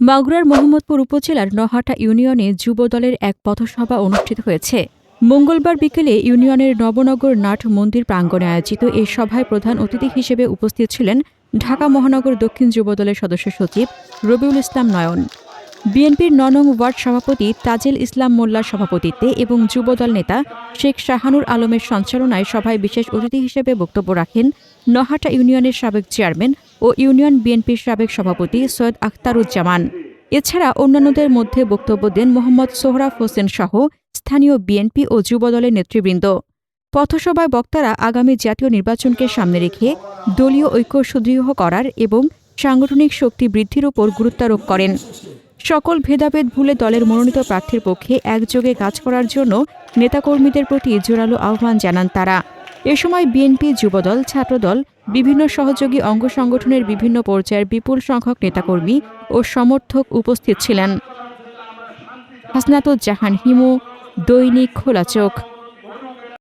মাগুরার মোহাম্মদপুর উপজেলার নহাটা ইউনিয়নে যুবদলের এক পথসভা অনুষ্ঠিত হয়েছে। মঙ্গলবার বিকেলে ইউনিয়নের নবনগর নাট মন্দির প্রাঙ্গণে আয়োজিত এই সভায় প্রধান অতিথি হিসেবে উপস্থিত ছিলেন ঢাকা মহানগর দক্ষিণ যুবদলের সদস্য সচিব রবিউল ইসলাম নয়ন। বিএনপির ননং ওয়ার্ড সভাপতি তাজেল ইসলাম মোল্লার সভাপতিত্বে এবং যুবদল নেতা শেখ শাহানুর আলমের সঞ্চালনায় সভায় বিশেষ অতিথি হিসেবে বক্তব্য রাখেন নহাটা ইউনিয়নের সাবেক চেয়ারম্যান ও ইউনিয়ন বিএনপির সাবেক সভাপতি সৈয়দ আখতারুজ্জামান। এছাড়া অন্যান্যদের মধ্যে বক্তব্য দেন মোহাম্মদ সোহরাফ হোসেন সহ স্থানীয় বিএনপি ও যুবদলের নেতৃবৃন্দ। পথসভায় বক্তারা আগামী জাতীয় নির্বাচনকে সামনে রেখে দলীয় ঐক্য সুদৃঢ় করার এবং সাংগঠনিক শক্তি বৃদ্ধির উপর গুরুত্বারোপ করেন। সকল ভেদাভেদ ভুলে দলের মনোনীত প্রার্থীর পক্ষে একযোগে কাজ করার জন্য নেতাকর্মীদের প্রতি জোরালো আহ্বান জানান তারা। এ সময় বিএনপি যুবদল, ছাত্রদল, বিভিন্ন সহযোগী অঙ্গ সংগঠনের বিভিন্ন পর্যায়ের বিপুল সংখ্যক নেতাকর্মী ও সমর্থক উপস্থিত ছিলেন। হাসনাতুজ্জাহান হিমু, দৈনিক খোলা চোখ।